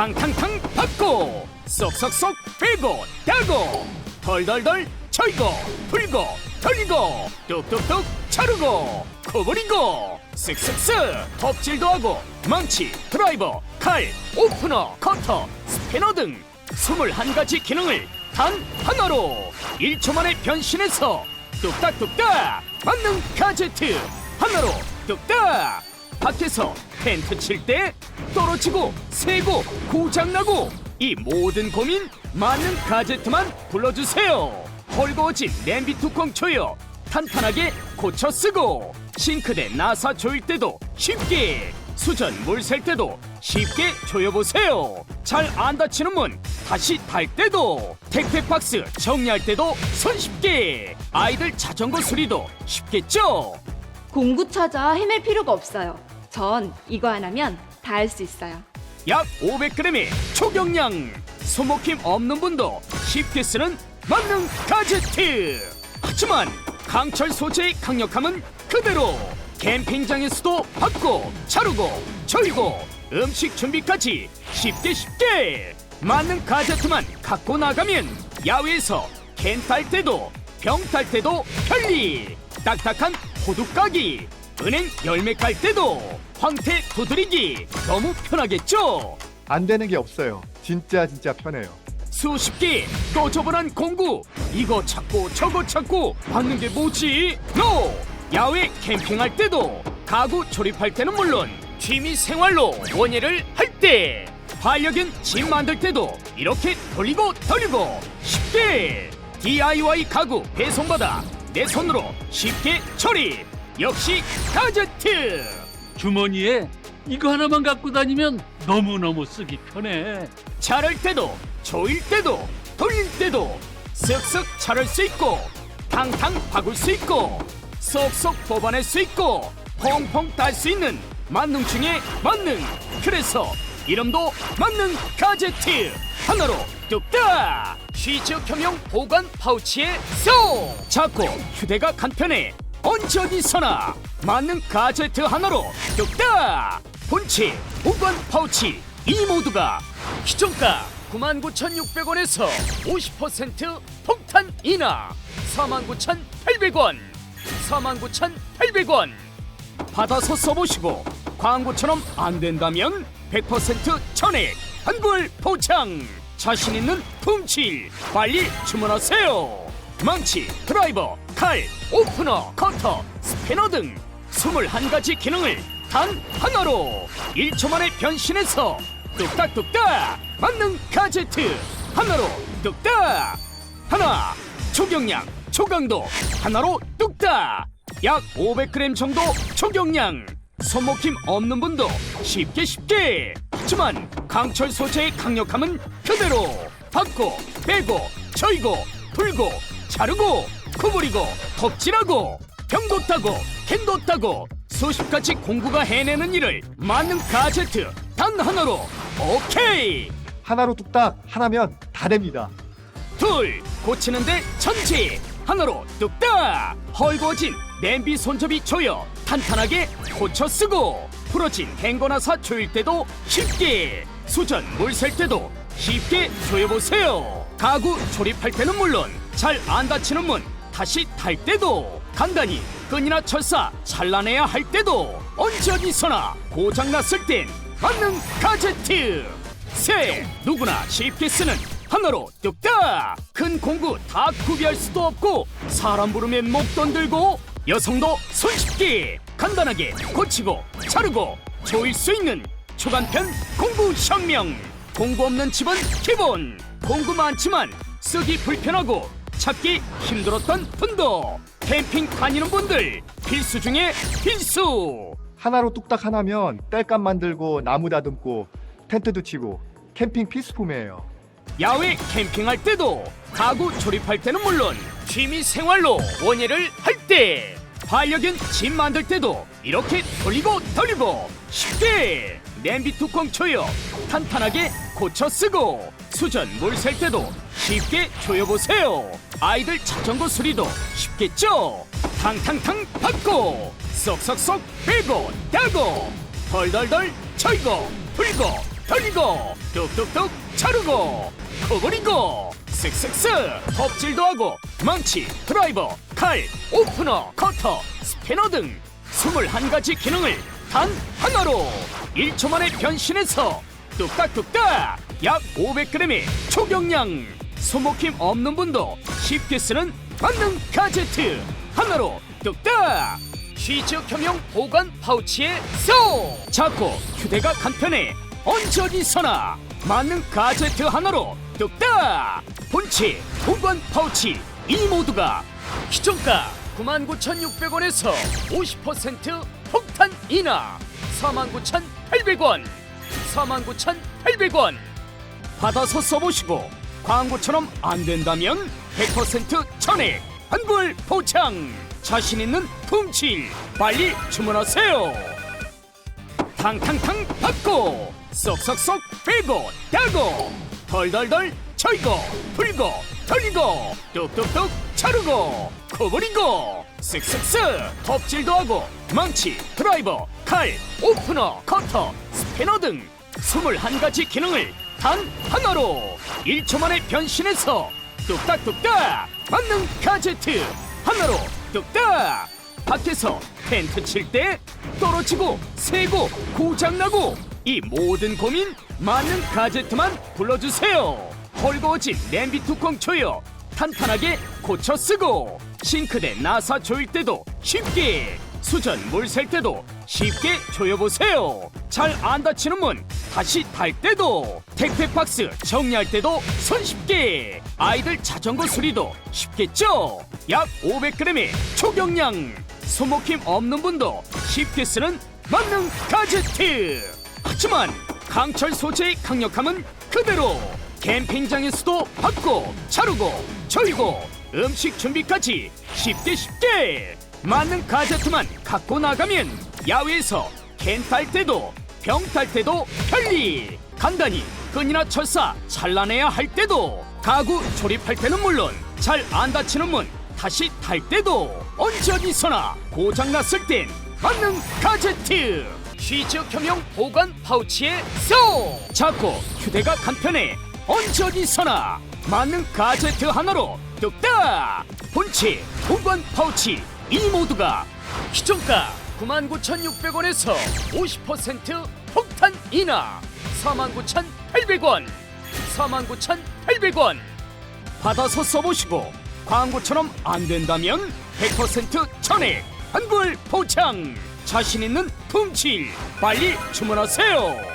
탕탕탕 받고 쏙쏙쏙 빼고 따고 덜덜덜 쳐이고 풀고 돌리고 뚝뚝뚝 자르고 구부리고 쓱쓱쓱 톱질도 하고 망치 드라이버 칼 오프너 커터 스패너 등 21가지 기능을 단 하나로 1초 만에 변신해서 뚝딱뚝딱 만능 가제트 하나로 뚝딱 밖에서 텐트 칠 때 떨어지고 새고 고장나고 이 모든 고민 만능 가제트만 불러주세요. 헐거워진 냄비 뚜껑 조여 탄탄하게 고쳐 쓰고 싱크대 나사 조일 때도 쉽게 수전 물 셀 때도 쉽게 조여보세요. 잘 안 닫히는 문 다시 달 때도 택배 박스 정리할 때도 손쉽게 아이들 자전거 수리도 쉽겠죠? 공구 찾아 헤맬 필요가 없어요. 전 이거 하나면 다 할 수 있어요. 약 500g의 초경량. 소모김 없는 분도 쉽게 쓰는 만능 가제트. 하지만 강철 소재의 강력함은 그대로 캠핑장에서도 받고 자르고 절고 음식 준비까지 쉽게 쉽게 만능 가제트만 갖고 나가면 야외에서 캔딸 때도 병딸 때도 편리. 딱딱한 호두 까기. 은행 열매 깔 때도 황태 두드리기 너무 편하겠죠? 안 되는 게 없어요. 진짜 진짜 편해요. 수십 개 또 저번한 공구 이거 찾고 저거 찾고 받는 게 뭐지? 노! 야외 캠핑할 때도 가구 조립할 때는 물론 취미 생활로 원예를 할 때 반려견 집 만들 때도 이렇게 돌리고 돌리고 쉽게 DIY 가구 배송받아 내 손으로 쉽게 조립 역시 가제트 주머니에 이거 하나만 갖고 다니면 너무너무 쓰기 편해. 자를 때도 조일 때도 돌릴 때도 쓱쓱 자를 수 있고 탕탕 박을 수 있고 쏙쏙 뽑아낼 수 있고 펑펑 딸 수 있는 만능 중에 만능. 그래서 이름도 만능 가제트 하나로 뚝딱! 취지역혐용 보관 파우치에 쏙! 작고 휴대가 간편해. 언제 어디서나 만능 가제트 하나로 뚝딱! 본체 보관 파우치 이 모두가 기존가 99,600원에서 50% 폭탄 인하! 49,800원! 49,800원! 받아서 써보시고 광고처럼 안 된다면 100% 전액 한글 포장! 자신 있는 품질 빨리 주문하세요! 망치 드라이버 칼 오프너 커터 스패너 등 21가지 기능을 단 하나로 1초 만에 변신해서 뚝딱뚝딱 만능 가제트 하나로 뚝딱. 하나 초경량 초강도 하나로 뚝딱. 약 500g 정도 초경량. 손목힘 없는 분도 쉽게 쉽게. 하지만 강철 소재의 강력함은 그대로 받고 빼고 저이고 풀고 자르고 구부리고 톱질하고 병도 따고 캔도 따고 수십 가지 공구가 해내는 일을 만능 가제트 단 하나로 오케이! 하나로 뚝딱 하나면 다 됩니다. 둘 고치는데 천지. 하나로 뚝딱! 헐거워진 냄비 손잡이 조여 탄탄하게 고쳐 쓰고 부러진 행거나사 조일 때도 쉽게 수전 물 셀 때도 쉽게 조여보세요. 가구 조립할 때는 물론 잘 안 닫히는 문 다시 달 때도 간단히 끈이나 철사 잘라내야 할 때도 언제 어디서나 고장났을 땐 만능 가제트. 새 누구나 쉽게 쓰는 하나로 뚝딱 큰 공구 다 구비할 수도 없고 사람 부르면 목돈 들고 여성도 손쉽게 간단하게 고치고 자르고 조일 수 있는 초간편 공구 혁명. 공구 없는 집은 기본. 공구 많지만 쓰기 불편하고 찾기 힘들었던 분도 캠핑 다니는 분들 필수 중에 필수. 하나로 뚝딱 하나면 땔감 만들고 나무 다듬고 텐트도 치고 캠핑 필수품이에요. 야외 캠핑할 때도 가구 조립할 때는 물론 취미 생활로 원예를 할 때 반려견 집 만들 때도 이렇게 돌리고 돌리고 쉽게 냄비 뚜껑 조여 탄탄하게 고쳐 쓰고 수전 물 셀 때도 쉽게 조여보세요 아이들 자전거 수리도 쉽겠죠? 탕탕탕 받고 쏙쏙쏙 빼고 따고 덜덜덜 절고 풀고 털리고 뚝뚝뚝 자르고 커버리고 쓱쓱쓱 톱질도 하고 망치 드라이버 칼 오프너 커터 스패너 등 21가지 기능을 단 하나로 1초 만에 변신해서 뚝딱뚝딱 약 500g의 초경량 손목힘 없는 분도 쉽게 쓰는 만능 가제트. 하나로 뚝딱! 취적형용 보관 파우치에 쏙 작고 휴대가 간편해 언제 어디서나 만능 가제트 하나로 뚝딱! 본체 보관 파우치 이 모두가 기존가 99,600원에서 50% 폭탄 인하! 49,800원! 49,800원! 받아서 써보시고 광고처럼 안 된다면 100% 전액 환불 보장. 자신 있는 품질 빨리 주문하세요. 탕탕탕 받고 쏙쏙쏙 빼고 따고 덜덜덜 철고 풀고 털리고 뚝뚝뚝 자르고 커버리고 쓱쓱쓱 톱질도 하고 망치 드라이버 칼 오프너 커터 스패너 등 21가지 기능을 단 하나로 1초 만에 변신해서 뚝딱뚝딱 만능 가제트 하나로 뚝딱. 밖에서 텐트 칠 때 떨어지고 새고 고장나고 이 모든 고민 만능 가제트만 불러주세요. 헐거워진 냄비 뚜껑 조여 탄탄하게 고쳐 쓰고 싱크대 나사 조일 때도 쉽게 수전 물 셀 때도 쉽게 조여보세요 잘 안 닫히는 문. 다시 달 때도. 택배 박스 정리할 때도 손쉽게. 아이들 자전거 수리도 쉽겠죠? 약 500g의 초경량. 손목힘 없는 분도 쉽게 쓰는 만능 가제트. 하지만 강철 소재의 강력함은 그대로 캠핑장에서도 받고 자르고 절고 음식 준비까지 쉽게 쉽게. 만능 가제트만 갖고 나가면 야외에서 캔탈 때도 병탈 때도 편리. 간단히 끈이나 철사 잘라내야 할 때도 가구 조립할 때는 물론 잘 안 닫히는 문 다시 탈 때도 언제 어디서나 고장 났을 땐 만능 가제트. 취적형용 보관 파우치에 쏙 작고 휴대가 간편해 언제 어디서나 만능 가제트 하나로 뚝딱! 본체 보관 파우치 이 모두가 기존가 99,600원에서 50% 폭탄 인하. 49,800원. 49,800원. 받아서 써보시고 광고처럼 안 된다면 100% 전액 환불 보장. 자신 있는 품질 빨리 주문하세요